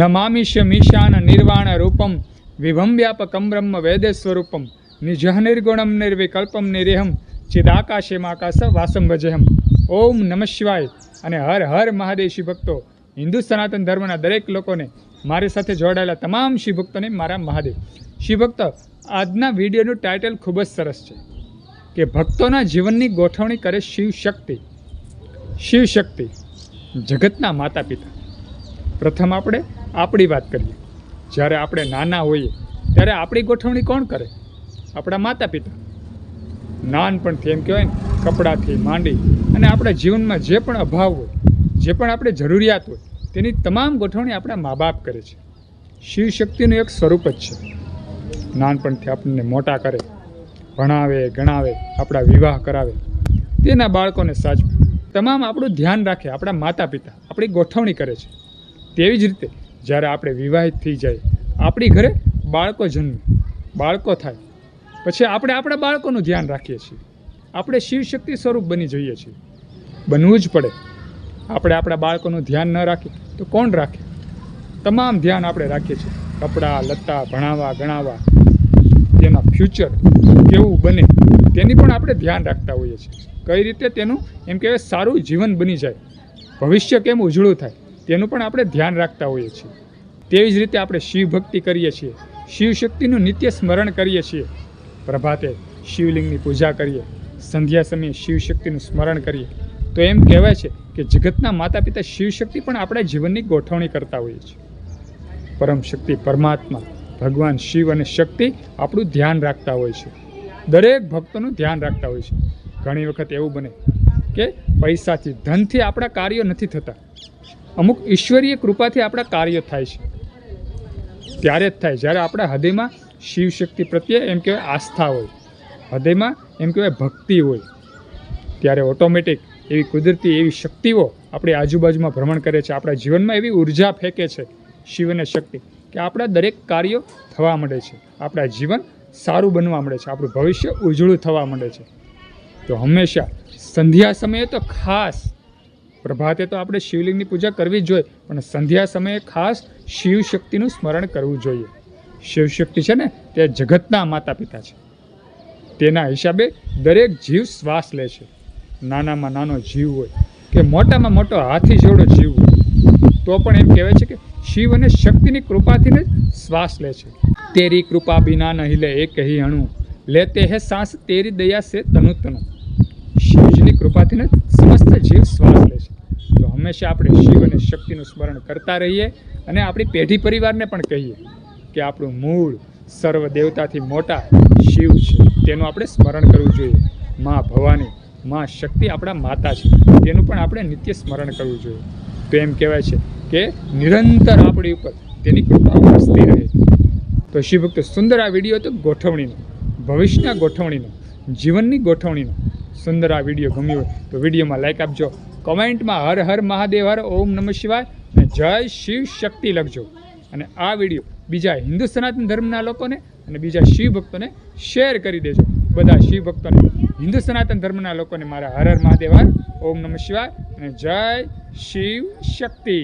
નમામિષ્યમીશાન નિર્વાણ રૂપમ વિભમ વ્યાપકમ બ્રહ્મ વેદે સ્વરૂપમ નિજઃ નિર્ગુણમ નિર્વિકલ્પમ નિરેહમ ચિદાકાશેમાકાશ વાસમ ભજેહમ ઓમ નમ શિવાય અને હર હર મહાદેવ ભક્તો, હિન્દુ સનાતન ધર્મના દરેક લોકોને મારી સાથે જોડાયેલા તમામ શિવભક્તોને મારા મહાદેવ. શિવભક્ત આજના વિડીયોનું ટાઇટલ ખૂબ જ સરસ છે, કે ભક્તોના જીવનની ગોઠવણી કરે શિવ શક્તિ. શિવ શક્તિ, જગતના માતા પિતા પ્રથમ આપણે આપણી વાત કરીએ. જ્યારે આપણે નાના હોઈએ, ત્યારે આપણી ગોઠવણી કોણ કરે? આપણા માતા પિતા નાનપણથી એમ કહેવાય ને, કપડાથી માંડી અને આપણા જીવનમાં જે પણ અભાવ હોય, જે પણ આપણે જરૂરિયાત હોય, તેની તમામ ગોઠવણી આપણા મા બાપ કરે છે. શિવ શક્તિનું એક સ્વરૂપ જ છે. નાનપણથી આપણને મોટા કરે, ભણાવે, ગણાવે, આપણા વિવાહ કરાવે. તેના બાળકોને સાચવે. તમામ આપણું ધ્યાન રાખે આપણા માતા પિતા આપણી ગોઠવણી કરે છે. તેવી જ રીતે જ્યારે આપણે વિવાહિત થઈ જાય, આપણી ઘરે બાળકો જન્મે, બાળકો થાય. પછી આપણે આપણા બાળકોનું ધ્યાન રાખીએ છીએ. આપણે શિવશક્તિ સ્વરૂપ બની જઈએ છીએ. બનવું જ પડે. આપણે આપણા બાળકોનું ધ્યાન ન રાખીએ તો કોણ રાખે? તમામ ધ્યાન આપણે રાખીએ છીએ. કપડાં, લત્તા, ભણાવવા, ગણાવવા. તેના ફ્યુચર કેવું બને તેની પણ આપણે ધ્યાન રાખતા હોઈએ છીએ. કઈ રીતે તેનું એમ કહેવાય સારું જીવન બની જાય. ભવિષ્ય કેમ ઉજળું થાય? તેનું પણ આપણે ધ્યાન રાખતા હોઈએ છીએ. તેવી જ રીતે આપણે શિવ ભક્તિ કરીએ છીએ. શિવ શક્તિનું નિત્ય સ્મરણ કરીએ છીએ. પ્રભાતે શિવલિંગની પૂજા કરીએ. સંધ્યા સમયે શિવ શક્તિનું સ્મરણ કરીએ. તો એમ કહેવાય છે કે જગતના માતા પિતા શિવ શક્તિ પણ આપણા જીવનની ગોઠવણી કરતા હોઈએ છીએ. પરમ શક્તિ પરમાત્મા, ભગવાન શિવ અને શક્તિ આપણું ધ્યાન રાખતા હોય છે. દરેક ભક્તોનું ધ્યાન રાખતા હોય છે. ઘણી વખત એવું બને કે પૈસાથી ધનથી આપણા કાર્યો નથી થતા. અમુક ઈશ્વરીય કૃપાથી આપણા કાર્ય થાય છે. ત્યારે જ થાય. જ્યારે આપણા હૃદયમાં શિવ શક્તિ પ્રત્યે એમ કહેવાય આસ્થા હોય, હૃદયમાં એમ કહેવાય ભક્તિ હોય, ત્યારે ઓટોમેટિક એવી કુદરતી એવી શક્તિઓ આપણી આજુબાજુમાં ભ્રમણ કરે છે. આપણા જીવનમાં એવી ઊર્જા ફેંકે છે શિવને શક્તિ કે આપણા દરેક કાર્યો થવા માંડે છે. આપણા જીવન સારું બનવા માંડે છે. આપણું ભવિષ્ય ઉજળું થવા માંડે છે. તો હંમેશા સંધ્યા સમયે તો ખાસ પ્રભાતે તો આપણે શિવલિંગની પૂજા કરવી જોઈએ, પણ સંધ્યા સમયે ખાસ શિવ શક્તિનું સ્મરણ કરવું જોઈએ. શિવશક્તિ છે ને, તે જગતના માતા પિતા છે. તેના હિસાબે દરેક જીવ શ્વાસ લે છે. નાનામાં નાનો જીવ હોય કે મોટામાં મોટો હાથી જેવડો જીવ હોય, તો પણ એમ કહેવાય છે કે શિવ અને શક્તિની કૃપાથી જ શ્વાસ લે છે. તેરી કૃપા બિના નહીં લે એ કહી હણું લેતે હે સાસ, તેરી દયા સે તનુ તનુ શિવજીની કૃપાથી જ સમસ્ત જીવ શ્વાસ લે તો હંમેશા આપણે શિવ અને શક્તિનું સ્મરણ કરતા રહીએ અને આપણી પેઢી પરિવારને પણ કહીએ કે આપણું મૂળ સર્વ દેવતાથી મોટા શિવ છે. તેનું આપણે સ્મરણ કરવું જોઈએ. મા ભવાની, મા શક્તિ આપણા માતા છે. તેનું પણ આપણે નિત્ય સ્મરણ કરવું જોઈએ. તો એમ કહેવાય છે કે નિરંતર આપણી ઉપર તેની કૃપા વરસતી રહે. તો શિવભક્ત, સુંદર આ વીડિયો હતો ગોઠવણીનો, ભવિષ્યના ગોઠવણીનો, જીવનની ગોઠવણીનો. સુંદર આ વીડિયો ગમ્યો હોય તો વિડીયોમાં લાઇક આપજો. કમેન્ટમાં હર હર મહાદેવ, હર ઓમ નમઃ શિવાય અને જય શિવ શક્તિ લખજો. અને આ વીડિયો બીજા હિન્દુ સનાતન ધર્મના લોકોને અને બીજા શિવ ભક્તોને શેર કરી દેજો. બધા શિવ ભક્તોને, હિન્દુ સનાતન ધર્મના લોકોને મારા હર હર મહાદેવ, હર ઓમ નમઃ શિવાય અને જય શિવ શક્તિ.